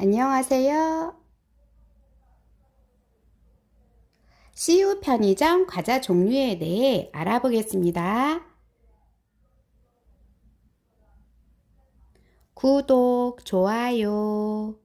안녕하세요. CU 편의점 과자 종류에 대해 알아보겠습니다. 구독, 좋아요.